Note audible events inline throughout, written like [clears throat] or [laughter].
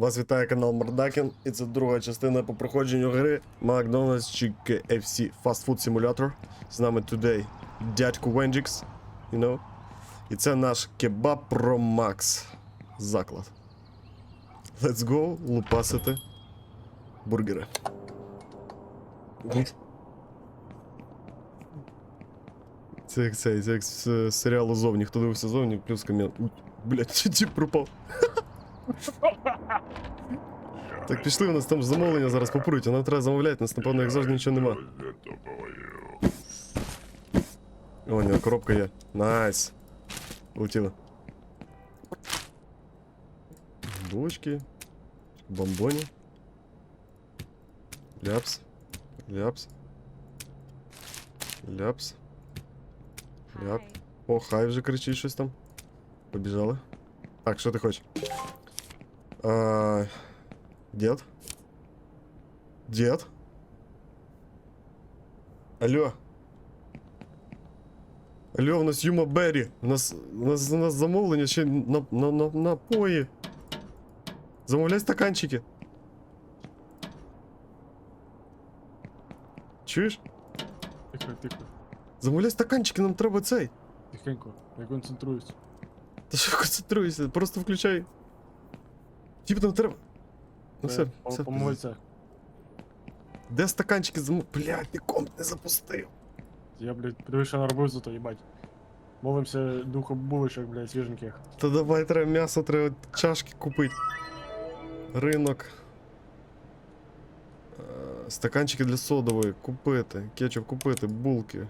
Вас вітає канал Мордакін, і це друга частина по проходженню гри McDonald's чи KFC Fast Food Simulator. З нами today дядько Венджікс, you know. І це наш кебаб Pro Max заклад. Let's go лупасити бургери. Це як цей, це як з серіалу зовні. Хто дивився зовні, плюс камін. Блять, тіп пропав. Так, пішли, у нас там замовлення зараз попрують, а нам треба замовляти, у нас, напевно, як завжди нічого нема. О, ні, коробка є. Найс. Полетіли. Булочки. Бомбоні. Ляпс. Ляпс. Ляпс. Ляп. О, хай вже кричить щось там. Побіжали. Так, що ти хочеш? А, дед? Дед? Алло. Алло, у нас Юма Беррі. У нас, у нас, у нас замовлення ще на, на, на, напої. Замовляй стаканчики. Чуєш? Тихо, тихо, Замовляй стаканчики, нам треба цей. тихенько, я концентруюсь. Та що концентруйся, просто включай. Тіп нам треба. Ну все, все. Помоється. Де стаканчики замов... Блядь, ти комп не запустив. Я, блядь, привыше наробив зато, їбать. Молимся духу булочок, блядь, свіженьких. Та давай треба м'ясо, треба чашки купити. Ринок. Е, Стаканчики для содової купити. Кетчуп купити, булки.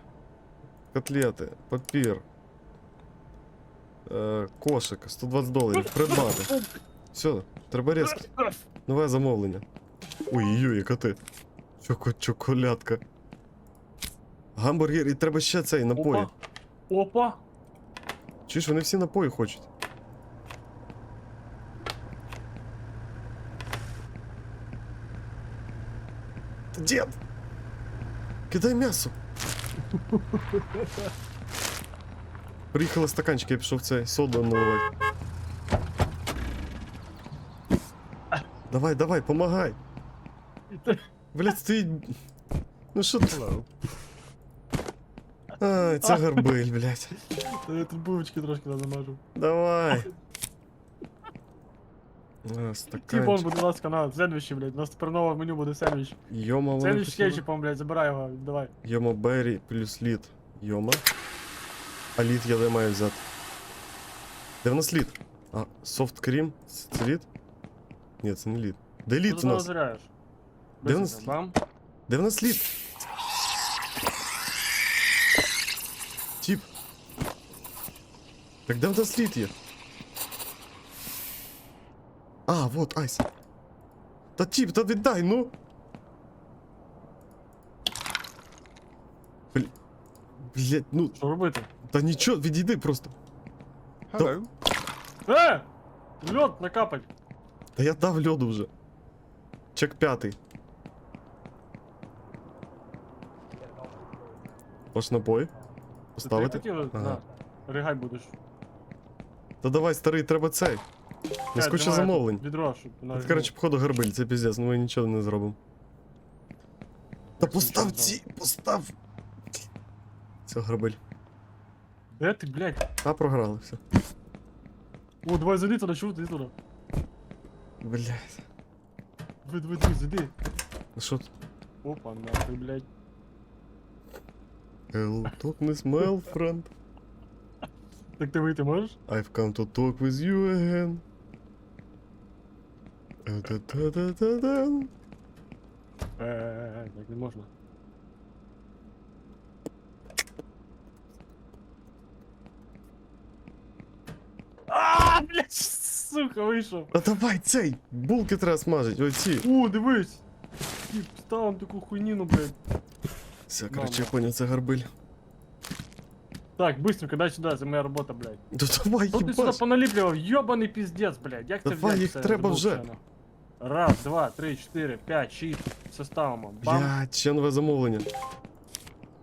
Котлети, папір. Е, Кошик, 120 доларів. Придбати. Все, треба різко. Нове замовлення. Ой-ой, яка ти. Чоко, чоколядка. Гамбургер, і треба ще цей напої. Опа! Опа! Чи ж вони всі напої хочуть? Дід! Кидай м'ясо! [laughs] Приїхали стаканчики, я пішов цей соду наливати. Давай, давай, помагай! Блять, стоїть. Ну що ти? Ай, це гарбиль, блять. Та я тут булочки трошки намажу. Давай. Стаканчик. будь ласка, на, сендвічі, блядь. У нас тепер нове меню буде сендвіч. Йома, Сендвіч з кетчупом, блядь, забирай його, давай. Йома Беррі плюс лід. Йома. А лід я де маю взяти? Де в нас лід? А, софт крім? Це лід? Ні, це не лід. Де лід Що у ти нас? розоряєш? Де в Быстро, нас- Бам. Де в нас лід? Тіп. Так де в нас лід є? А, вот, айс. Та тіп, та віддай, ну. Бл... Блять, ну, Що робити? та нічого, відійди просто. Hello. Е! Льот накапать. Та я дав льоду вже. Чек п'ятий. Ваш напой? Ти Поставити? хотів? Ага. На. Ригай будеш. Та давай, старий, треба цей. Не скучно замовлень. Відро, щоб Це, коротше, походу гарбиль, це піздець, ну ми нічого не зробимо. Та постав ці, постав. Це гарбиль. Де ти, блядь? А, програли, все. О, давай зайди туди, чого ти туди? Блять. Зайди. Ну що тут? Опа, нахуй, блядь. Hello, darkness, my friend. Так ти вийти можеш? I've come to talk with you again. Та-та-та-та-та. Е, так не можна. А, блядь, сука, вийшов. А давай цей! Булки треба смажити, оці. О, дивись. Тіп, ставим таку хуйніну, блядь. Все, короче, я понял, це гарбиль. Так, быстренько, дай сюди, це моя робота, блядь. Да давай, Що ти сюди їбаш. поналіплював? Йобаний піздець, блядь. Як це Давай, взяти їх це треба вже. Раз, два, три, чотири, п'ять, шість. Все ставимо. Бам. Блядь, ще нове замовлення.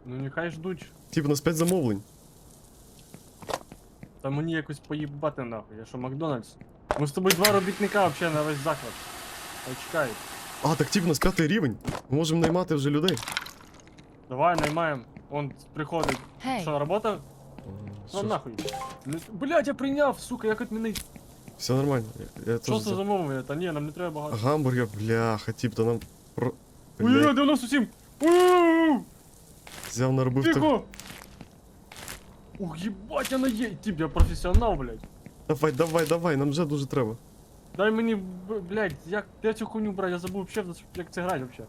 Ну нехай ждуть. Типу, у нас 5 замовлень. Та мені якось поїбати нахуй. Я що, Макдональдс? Ми з тобою два робітника взагалі на весь заклад. Ой, чекай. А, так тип, у нас п'ятий рівень. Ми можемо наймати вже людей. Давай наймаємо. Он приходить. Hey, Що, робота? Ну нахуй. Блядь, я прийняв, сука, як відмінить. Все нормально. Я, я Що це за- замовлення? Та ні, нам не треба багато. Гамбургер, бляха, тип, то нам про. Блядь, 97! У-у-у! взяв наробив. Тихо! Ух, їбать, я нає... Тип, я професіонал, блядь. Давай, давай, давай, нам вже дуже треба. Дай мені, б- блядь, як я цю хуйню брать, я забув вообще, як це грати вообще.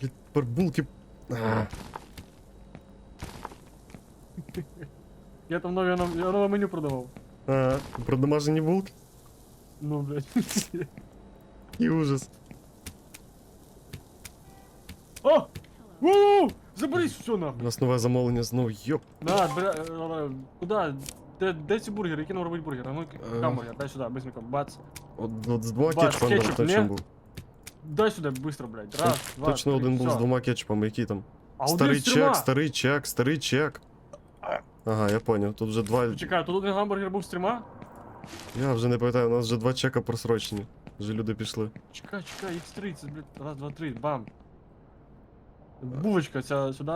Блядь, тепер булки. А, Я там нове, нам- я нове меню продавав. А, про домашні булки? Ну, блядь. І ужас. О! У! Заберись все У нахуй. нас нове замовлення знову, йоп. На, бля, е, е, куда? Де, де ці бургери? Які нам робить бургер? А ну, Е. гамбургер, дай сюди, быстренько, бац. От, от з двома Бац, кетчупами кетчуп, точно ні? був. Дай сюди, быстро, блядь. Раз, два, Точно три, один був з всё. двома кетчупами, який там. А один старий з трьома. чек, старий чек, старий чек. Ага, я поняв. Тут вже два. Чекай, тут один гамбургер був з трьома? Я вже не пам'ятаю, у нас вже два чека просрочені. Вже люди пішли. Чекай, чекай, їх 30, блядь. Раз, два, три, бам. Булочка ця сюди.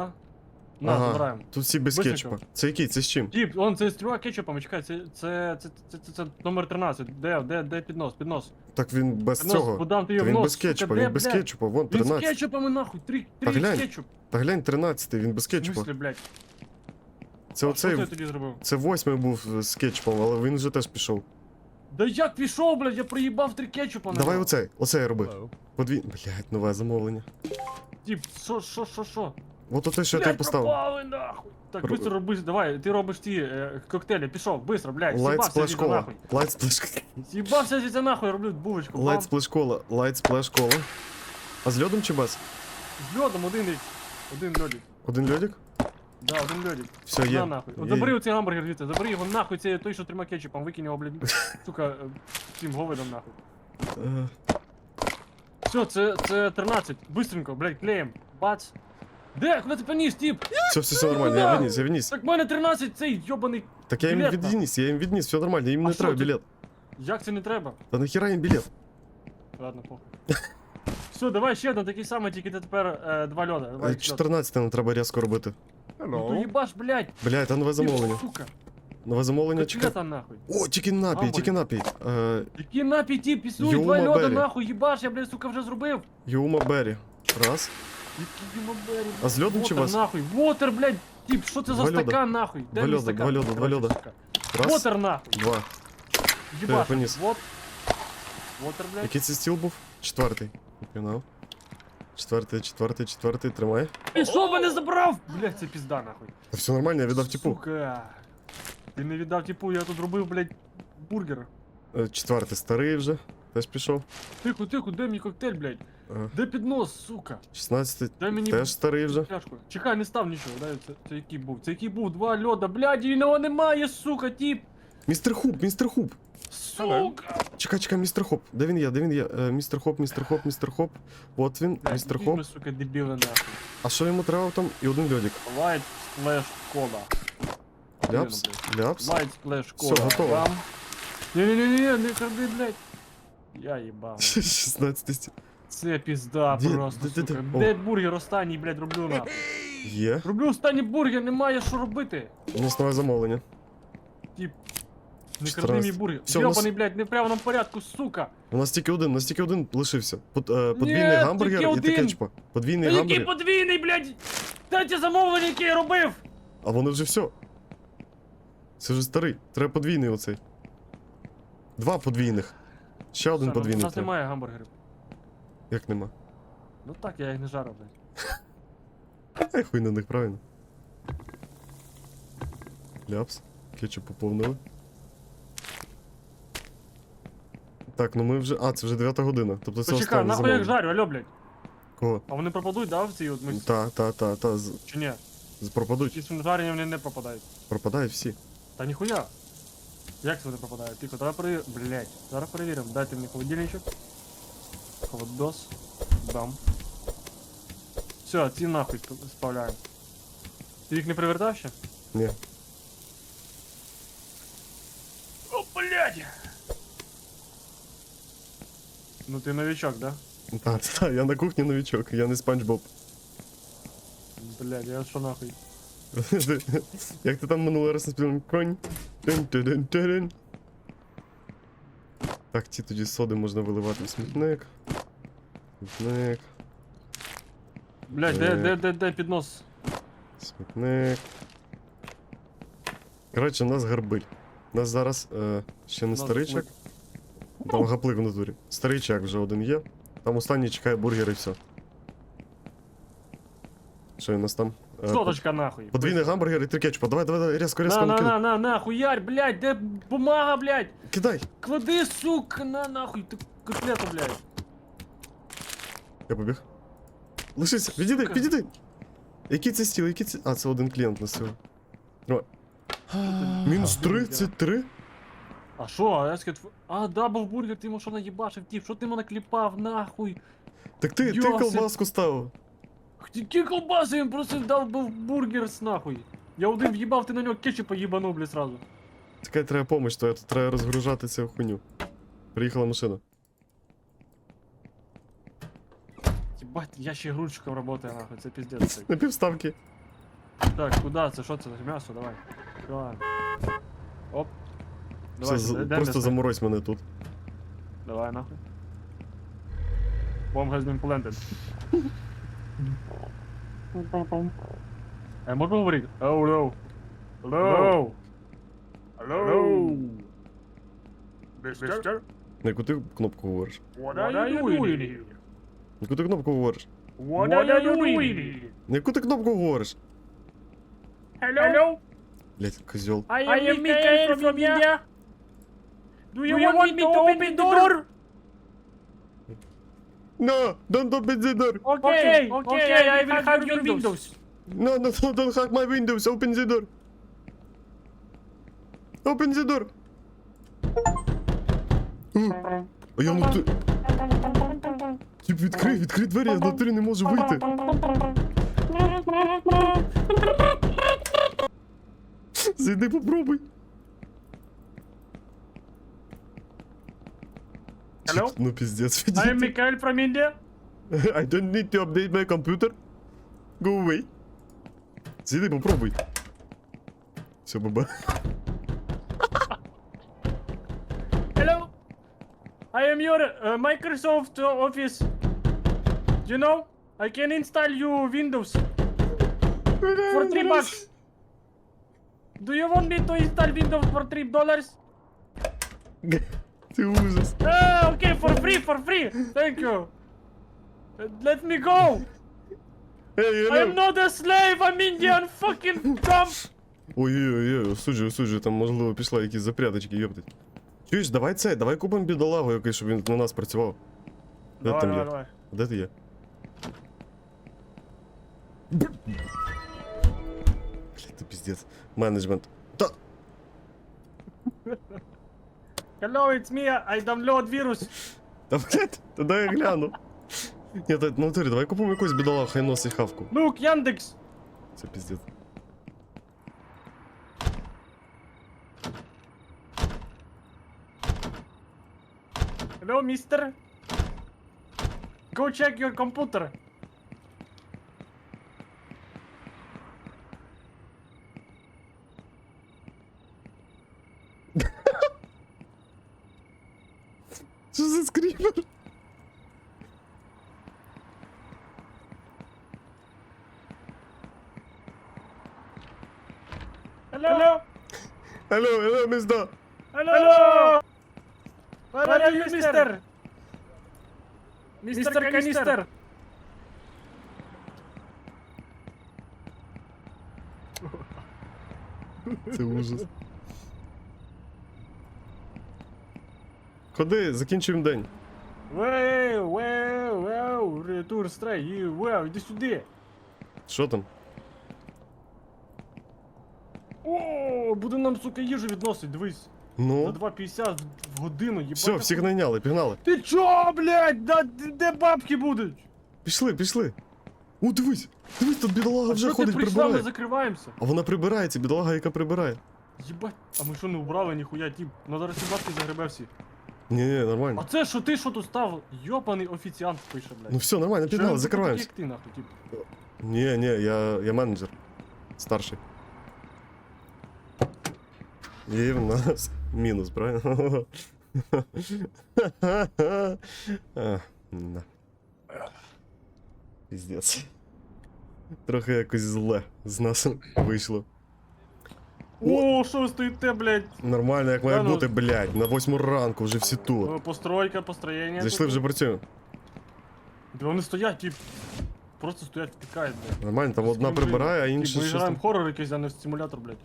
На, ага, забираємо. тут всі без Быстренько. кетчупа. Це який? Це з чим? Тіп, он це з трьома кетчупами, чекай, це, це, це, це, це, це номер 13. Де, де, де піднос, піднос. Так він без Піднос, цього. подам ти Та його в він нос. без кетчупа, де, він без блядь? кетчупа, вон Він з 13. кетчупами нахуй, три, Та три глянь, кетчуп. Та глянь, 13, він без В кетчупа. смислі, блядь? Це А що ти оцей. тоді зробив? Це восьмий був з кетчупом, але він вже теж пішов. Да як пішов, блядь, я проїбав три кетчупа Давай оцей, оцей роби. Подвій. Блять, нове замовлення. Тіп, що, що, що, що? От оте, що я Блядь, поставив. пропали, нахуй. Так, Ру- быстро роби, давай, ти робиш ті е, коктейлі, пішов, быстро, блядь, Лайт з'їбався звідси кола. нахуй. Лайт сплеш З'їбався звідси нахуй, роблю булочку, Лайт бам. сплеш кола. Лайт сплеш. А з льодом чи без? З льодом один рік. Один льодик. Один льодик? Да, один льодик. Все, На є. нахуй. От Є. забери оцей гамбургер звідси, забери його нахуй, це той, що трьома кетчупом, викинь його, блядь. [laughs] Сука, е, цим говидом нахуй. Е, Все, це, це 13. Быстренько, блядь, клеєм. Бац. Де? Куди ти поніс, тіп? Все, все, все нормально, я відніс, я відніс. Так в мене 13 цей йобаний. Так я їм білет, відніс, я їм відніс, все нормально, їм А не що треба ти? білет. Як це не треба? Та нахіра їм білет? Ладно, похуй. Все, давай ще один такий самий, тільки ти тепер е, два льода. Давай, Е, льод. 14 нам треба різко робити. Ну то їбаш, блядь. Блять, а нове Ти, замовлення. Сука. Нове замовлення, чекай. Котлета нахуй. О, тільки напій, Гамбургер. тільки напій. Е, Які напій ті, пісуй, Юма два льода нахуй, їбаш, я, блядь, сука, вже зробив. Юма Беррі. Раз. Які? А з льодом чи Вотер, без? нахуй, вотер, блядь, тип, що це за Два льода. стакан, нахуй? Дай Два мені льода, стакан. два льода, два Короче, льода. сука. Раз. Вотер, нахуй. Два. Їбаш, поніс. вот. Вотер, блядь. Який це стіл був? Четвертий. Пінав. Четвертий, четвертий, четвертий, тримай. І що мене забрав? Блядь, це пізда, нахуй. Та все нормально, я віддав типу. Сука. Ти не віддав типу, я тут робив, блядь, бургер. Е, Четвертий старий вже. Теж пішов. Тихо, тихо, де мій коктейль, блядь? Е, Де піднос, сука? 16 Дай мені теж старий вже. пляшку. Чекай, не став нічого, дай це, це який був. Це який був, два льода, блядь, і його немає, сука, тип. Містер Хуп, містер Хуп. Сука. Чекай, чекай, містер Хоп. Де він є? Де він є? Е, Містер Хоп, містер Хоп, містер Хоп. От він, Блядь, містер Хоп. сука, дебіли нахуй. А що йому треба там? І один льодик. Light Splash Cola. Ляпс, ляпс. Light Splash Всё, Cola. готово. Бам. Не-не-не, не кради, блядь. Я їбав. 16 стіл. Це пізда Де- просто, де- де- сука. де? О. Де бургер останній, блядь, роблю нахуй. Є. Роблю останній бургер, немає що робити. У нас нове замовлення. Тип. Не кради 14. мій бургер. Всё, у нас- Йобаний, блядь, не в правильному порядку, сука. У нас тільки один, у нас тільки один лишився. Под, е, подвійний Ні, гамбургер тільки і один. кетчупа. Подвійний Та який гамбургер. подвійний, блядь! Дайте замовлення, яке я робив! А вони вже все. Це вже старий. Треба подвійний оцей. Два подвійних. Ще один Все, ну, У подвійний. нас треба. немає гамбургерів. Як нема? Ну так, я їх не жарив, блядь. [laughs] Ай, хуй на них, правильно. Ляпс. Кетчуп поповнили. Так, ну ми вже. А, це вже 9 година. Тобто це Почекай, останнє нахуй я їх замовлення. жарю, алло, блядь. Кого? А вони пропадуть, да, в цій от мисці? Та, та, та, та. з- Чи ні? з- Пропадуть. Після жарення вони не пропадають. Пропадають всі. Та ніхуя. Як це вони пропадають? Тихо, давай перевіримо. Блять, зараз перевіримо. Дайте мені холодильничок. Холодос. Дам. Все, ці нахуй сп- справляємо. Ти їх не привертав ще? Ні. Блядь! Ну ти новичок, да? Так, так, [laughs] я на кухні новичок, я не спанч Боб. Блядь, я що нахуй? Як ти там минулий раз наспівав конь? Так, ті тоді соди можна виливати в смітник. Смітник, Блядь, де, де, де, де піднос? смітник. Коротше, у нас гарбиль. У нас зараз е, ще не нас старичок. Там гаплик в натурі. Старичок вже один є. Там останній чекає бургер і все. Що у нас там? Соточка нахуй. Подвійний гамбургер і три кетчупа. Давай, давай, давай, різко, різко На, на, на, на, на, хуярь, блядь, де бумага, блядь? Кидай! Клади, сука, на нахуй, ти котлету, блядь. Я побіг. Лишися, відійди, Сука. відійди! Який це стіл, який це. А, це один клієнт на сьогодні. Давай. Мінус три, це три? А що, а я скажу, а, дабл бургер, ти йому що наїбашив, тіп, що ти йому накліпав, нахуй? Так ти, ти Йосип. колбаску ставив. Які колбаси, він просто дав був бургер с нахуй. Я один в'їбав, ти на нього кетчупа їбанув, блядь, сразу. Чекай, треба помощь, то тут треба розгружати цю хуйню. Приїхала машина. Єбать, я ще грузчиком работаю, нахуй, це піздець. На півставки. Так, куди це, що це, м'ясо, давай. Давай. Оп. Все, Давай, з- сюди, йдемо просто десь, заморозь мене тут. Давай, нахуй. Bomb has been planted. Е, можна говорити? Hello. Hello. Hello. Mister? На яку ти кнопку говориш? What are you doing here? На яку ти кнопку говориш? What are you doing here? На яку ти кнопку говориш? Hello? Блять, козьол. I am Mikael from India. Do you want me to open the door? No, don't open the door. Okay, okay, I will have your windows. No, no, no, don't hack my windows. Open the door. Open the door. О, А я внутрі... Тип, відкрий, відкрий двері, я внутрі не можу вийти. Зайди, попробуй. Hello? Тип, Ну, пиздец, I am відійди. Mikael from India. I don't need to update my computer. Go away. Зайди, попробуй. Все, баба. [laughs] Hello. I am your uh, Microsoft Office. You know, I can install you Windows for three bucks. Do you want me to install Windows for three dollars? [laughs] Ти ужас. Ah, okay, for free, for free. Thank you. Uh, Let me go. Ей, I am not a slave. I'm Indian. Fucking dumb. Ой-ой-ой, осуджую, осуджую, там можливо пішла якісь запряточки, йоптать. Чуєш, давай це, давай купимо бідолагу якийсь, щоб він на нас працював. Де Давай, там давай, є? давай. Де ти є? Блять, ти піздець. Менеджмент. Hello, it's me. I download virus. Та блять, та дай я гляну. Ні, та, ну давай купимо якусь бідолагу, хай носить хавку. Look, Яндекс. Це піздець. Hello, mister. Go check your computer. Що за скріпер? Hello? Алло, алло, мізда. Hello? Where are you, mister? Mr. Canister. [laughs] Це ужас. Ходи, закінчуємо день. Веу, веу, веу, ретур стрей, і веу, іди сюди. Що там? О, буде нам, сука, їжу відносить, дивись. За Ну, 2,50 в годину, їбать. все, всіх найняли, пігнали. Ти чо, блядь, да, де бабки будуть? Пішли, пішли. О, дивись, дивись, тут бідолага А вже що ти ходить, прийшла, ми прибирає. закриваємося? А вона прибирається, бідолага, яка прибирає. Єбать, а ми що не убрали ніхуя, тіп. Ну зараз ці бабки загребе всі. Ні, ні, А нормально. це що ти що тут став? Йопаний офіціант пише, блядь. Ну все, нормально, Що пігнали, я закриваємося. такий, Як ти нахуй, тіп. Ні, ні, я, я менеджер. Старший. І в нас мінус, правильно? [laughs] А, да. Піздець. Трохи якось зле з нас вийшло. О, що ви стоїте, блядь? Нормально, як має Та ну. бути, блядь, на восьму ранку вже всі тут. О, Постройка, построєння. Зайшли тут. вже працюємо. Де вони стоять, тіп. Просто стоять, втикають, блядь. Нормально, там одна прибирає, а інша Ми щось граємо там. хоррор якийсь, а не в симулятор, блядь.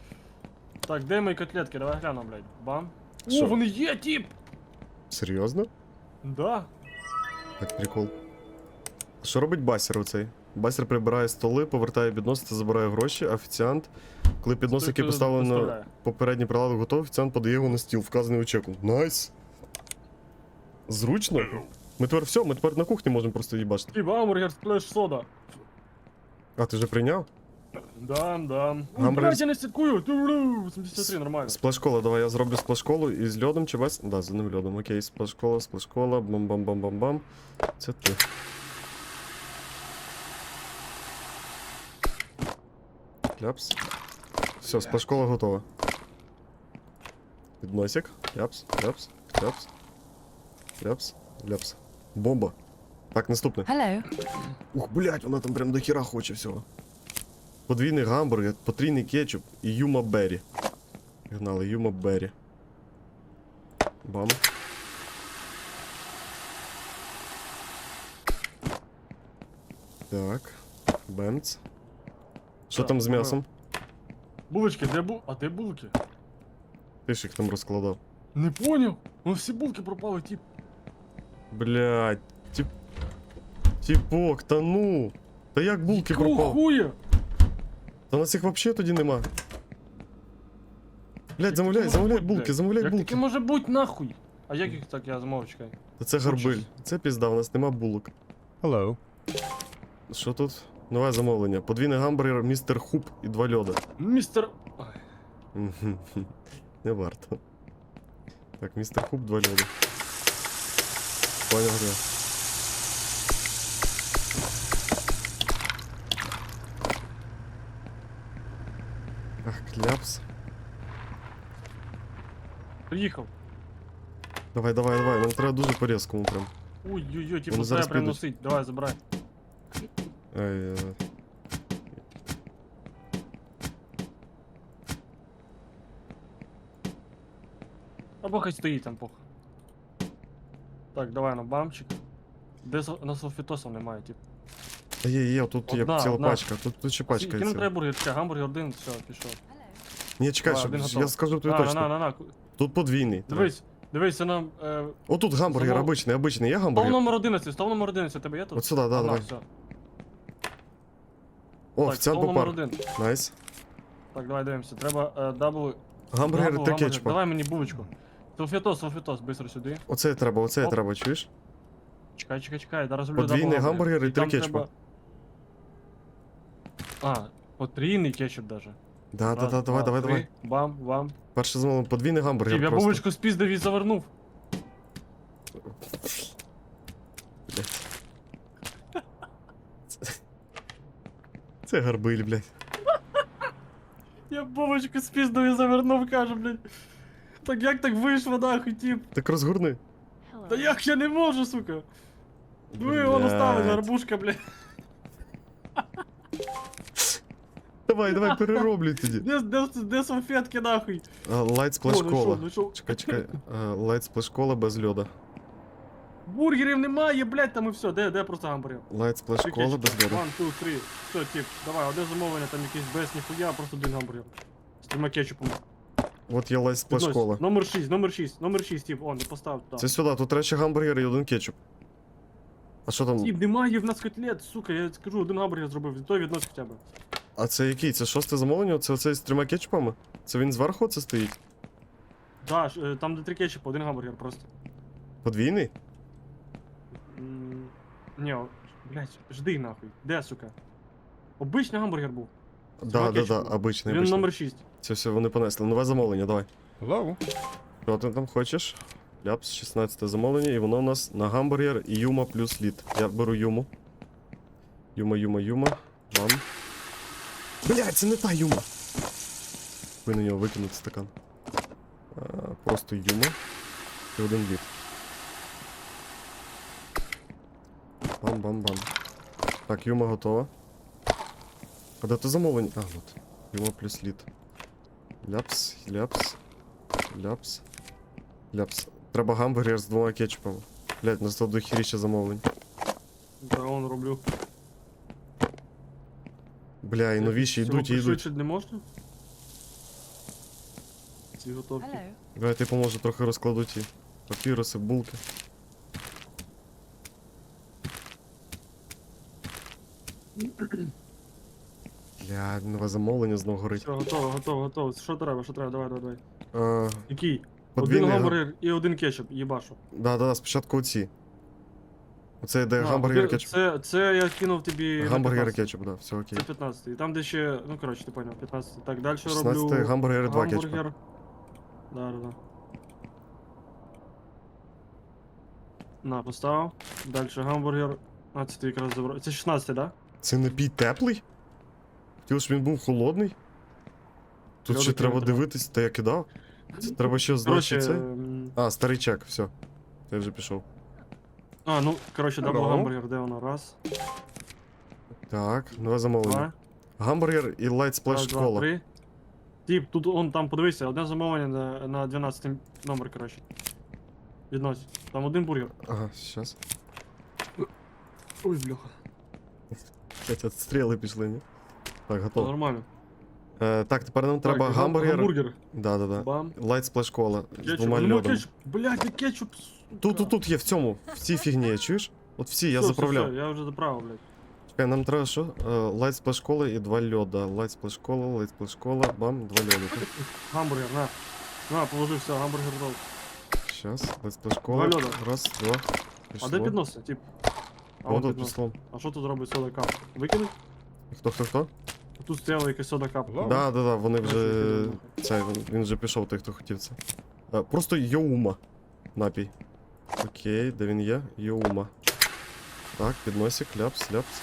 Так, де мої котлетки? Давай глянемо, блядь. Бам. Що? О, вони є, тіп! Серйозно? Да. Так, прикол. Що робить басер оцей? Басер прибирає столи, повертає піднос та забирає гроші, офіціант, коли піднос, який хто поставлено доставляє. попередній прилад готовий, офіціант подає його на стіл, вказаний у чеку. Найс! Зручно? Ми тепер все, ми тепер на кухні можемо просто їбачити. Тіп, гамбургер, сплеш, сода. А, ти вже прийняв? Да, да. Ой, Гамбургер блядь, я не слідкую. 83, нормально. Сплешкола, давай я зроблю сплешколу із льодом чи без? Да, з одним льодом. Окей, сплешкола, сплешкола, бам-бам-бам-бам-бам. Це ти. Ляпс. Все, сплешкола готова. Підносик. Ляпс, ляпс, ляпс. Ляпс, ляпс. Бомба. Так, наступне. Hello. Ух, блядь, вона там прям до хіра хоче всього. Подвійний гамбургер, потрійний кетчуп і Юма Беррі. Гнали, Юма Беррі. Бам. Так. Бемц. Що там з м'ясом? Булочки, де бу... А де булки? Ти ж їх там розкладав. Не поняв. Ну всі булки пропали, тіп. Блядь, тип... Типок, та ну. Та як булки Якого пропав? хуя? Та у нас їх взагалі тоді нема. Блядь, замовляй, замовляй булки, замовляй Як булки. таке може бути нахуй? А як їх так я замовив, чекай. Та це гарбиль. Це пізда, у нас нема булок. Hello. Що тут? Нове замовлення. Подвійний гамбургер, містер Хуп і два льода. Містер. Ой, Мгм. [laughs] Не варто. Так, містер Хуп, два льода. Понял, да. Ах, кляпс. Приїхав. Давай, давай, давай, нам треба дуже по-резкому прям. Ой-ой-ой, типу, треба прям носить. Давай, забирай. Ай, е, Або хай стоїть там похуй. Так, давай на бамчик. Де со- на софітосов немає, тип. Та є, є, тут є Одна, ціла одна. пачка, тут, тут ще пачка. Є треба бургер? Чекай, гамбургер один, все, пішов. Ні, чекай, Давай, щоб, я скажу тобі На, на, точно. на, на, на. Тут подвійний. Дивись, дивись, це нам. Е, Отут гамбургер, Замов- обичний, обичний. Є гамбургер? номер 11, став номер 11, тебе є тут? От сюди, да, давай. все. О, Так, офіціант номер один. Найс. Так, давай дивимося. Треба е, дабл. Гамбургер дабл та кетчупа. Давай мені булочку. Софітос, софітос, быстро сюди. Оце треба, оце Оп. треба, чуєш? Чекай, чекай, чекай, зараз зроблю Подвійний дабл гамбургер і три там кетчупа. А, потрійний кетчуп даже. Да, да, Раз, да, давай, два, давай, три. давай. Бам, бам. Перше замовлення, подвійний гамбургер я просто. булочку спіздив і завернув. Це гарбиль, блядь. Я булочку спіздив і завернув, каже, блядь. Так як так вийшло, нахуй, тіп? Так розгорни. Та як я не можу, сука? Ну і воно ставить, гарбушка, блядь. Давай, давай, [laughs] перероблюй тоді. Де, де, де салфетки, нахуй? Лайт О, сплеш кола. знайшов, знайшов. Чекай, чекай. Лайт сплеш кола без льода. Бургерів немає, блядь, там і все. Де, де просто гамбургер? Лайт сплеш кола без льода. One, two, three. Все, тип, давай, одне замовлення, там якийсь без ніхуя, просто один гамбургер. З трьома кетчупами. От є лайт сплеш кола. Номер 6, номер 6, номер 6, тип, он, постав туди. Це сюди, тут речі гамбургер і один кетчуп. А що там? Тип, немає в нас котлет, сука, я скажу, один гамбургер зробив, той віднос хоча б. А це який? Це шосте замовлення? Це оцей з трьома кетчупами? Це він зверху це стоїть? Да, ж, е, там де три кетчупа, один гамбургер просто. Подвійний? М, Ні, о, блядь, жди нахуй. Де, сука? Обичний гамбургер був. Да, да, да, кетчупом. обичний, Він обичний. номер 6. Все, все, вони понесли. Нове замовлення, давай. Hello. Що ти там хочеш? Ляпс, 16 замовлення, і воно у нас на гамбургер і юма плюс лід. Я беру юму. Юма, юма, юма. Вам. Блядь, це не та юма. Ви на нього викинути стакан. А, просто юма. І один лід. Бам-бам-бам. Так, юма готова. А де то замовлення? А, от. Юма плюс лід. Ляпс, ляпс. Ляпс. Ляпс. Треба гамбургер з двома кетчупами. Блять, на 100 дохіріще замовлень. Драгон роблю. Бля, і новіші йдуть і йдуть. не можна? Ці готовки. Давайте я поможу трохи розкладу ті папіруси, булки. [clears throat] Бля, нове замовлення знов горить. Все, готово, готово, готово. Що треба, що треба, давай, давай, давай. А, Який? подвійний Один гам- гамбургер і один кетчуп, їбашу. Да, да, да, спочатку оці. Оце На, гамбургер кетчуп. Це, це я кинув тобі. Гамбургер кетчуп, да, все окей. Це 15. І там де ще, ну коротше, ти поняв, 15. Так, далі 16 роблю. гамбургер і два кетчупа. гамбургер. Да, да, да. На, поставив. Далі гамбургер. А, це ти якраз забрав. Це 16, да? Це напій теплий? Хотів, щоб він був холодний? Тут ще треба дивитись, та я кидав. Це треба ще знати це. ем, А, старий чек, все. Я вже пішов. А, ну, коротше, дабл Hello. гамбургер, де воно? Раз, Так, нове замовлення. два, Гамбургер і лайт сплеш раз, два, кола. три. Тип, тут он там подивися, одне замовлення на, на 12 номер, коротше. Віднось. Там один бургер. Ага, щас. Ой, бляха. Хотя стріли пішли, ні? Так, То готово. нормально. Е, так, тепер нам треба Так, гам- гамбургер. Гамбургер. Да, да, да. Бам. Лайт сплеш кола з Кетчуп. двома Ну, ну, льодом. кетчуп. Блядь, кетчуп. сука. Тут, тут, тут є в цьому, в цій фігні, чуєш? От всі, я Всё, всё, заправляв. всё, Я вже заправив, блядь. Чекай, нам треба що? Лайт сплеш кола і два льода. Лайт сплеш кола, лайт сплеш кола, бам, два льода. Гамбургер, на. На, положи все, гамбургер готов. Щас, лайт сплеш кола. Два льода. Раз, два. А Пішло. де підноси, тип? А, О, он тут піднос. пішло. А що тут робить сода кап? Викинуть? Хто, хто, хто? Тут стояла якась сода кап. Hello. Да, да, да, вони вже. Бачу, Це, він- він вже пішов, той, хто хотів це. Е, Просто Йоума. Напій. Окей, де він є? Йоума. Так, підносик, ляпс, ляпс.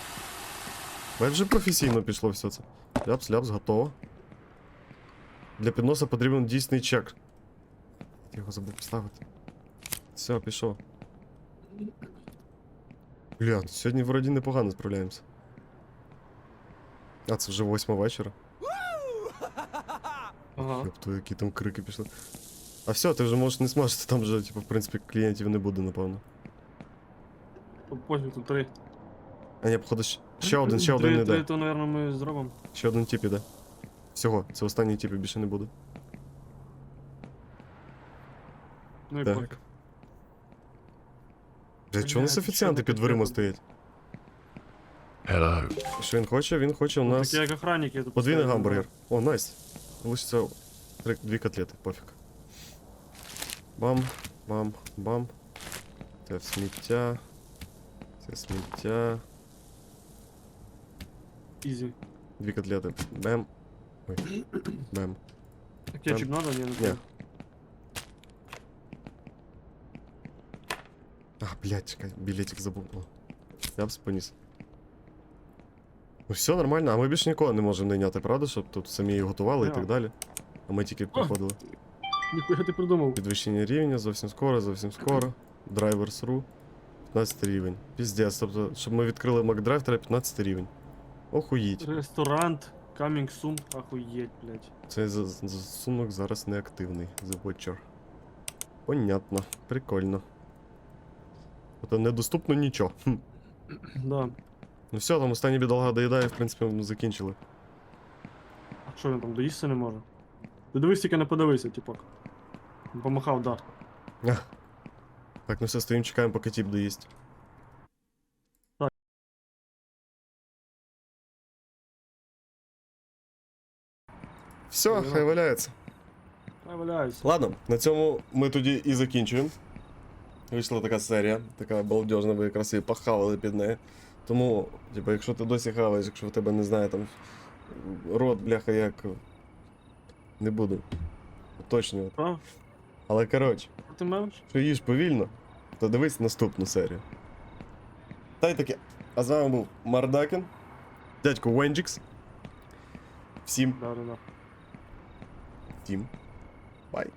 Бать вже професійно пішло все це. Ляпс, ляпс, готово. Для підноса потрібен дійсний чек. Я його забув поставити. Все, пішов. Бля, сьогодні вроді непогано справляємося. А, це вже восьма вечора. Ага. Тобто, які там крики пішли. А все, ти вже можеш не смажити, там вже, типу, в принципі, клієнтів не буде, напевно. Пофіг, тут три. А ні, походу, ще- ще один, ще один три, не три, йде. то, наверное, ми зробимо. Ще один тип іде. Всього, це останній тип і більше не буде. Ну і Так. пофіг. Бля, чого у нас Блядь, офіціанти що під таке дверима тут? стоять? Hello. Що він хоче? Він хоче у Ну, нас Такі як охранники тут. подвійний стоять, гамбургер. О, найс. Лишиться три, дві котлети, пофіг. Бам, бам, бам. Це сміття. Це сміття. Ізі. Дві котлети. Бем. Ой. Бем. Кетчуп надо? Ні, не треба. А, блядь, чекай, білетик забув. Я б поніс. Ну все нормально, а ми більше нікого не можемо найняти, правда? Щоб тут самі готували і так далі. А ми тільки приходили. Ніхуя ти придумав. Підвищення рівня, зовсім скоро, зовсім скоро. Drivers.ru. 15 рівень. Піздець, тобто, щоб ми відкрили MacDrive, треба 15 рівень. Охуїть. Ресторант, coming soon, охуєть, блядь. Цей за- за- засунок зараз неактивний. The Watcher. Понятно, прикольно. Тобто недоступно нічого. Да. Ну все, там останній бідолага доїдає, в принципі, ми закінчили. А що він там доїсти не може? Ти дивись, тільки не подивися, типок. Помахав, да. Так, ну все, стоїмо, чекаємо, поки тіп доїсть. Все, хай валяється. Ай, валяюсь. Ладно, на цьому ми тоді і закінчуємо. Вийшла така серія, така балдежна, ви якраз її похавали під неї. Тому, типу, якщо ти досі хаваєш, якщо в тебе не знаю, там рот, бляха, як. Не буду. Уточнювати. А, Але коротше, що ти маєш? що їж повільно, то дивись наступну серію. Та й таке. А з вами був Мардакін, дядько Венджікс. Всім, Да, да, да. всім. Бай.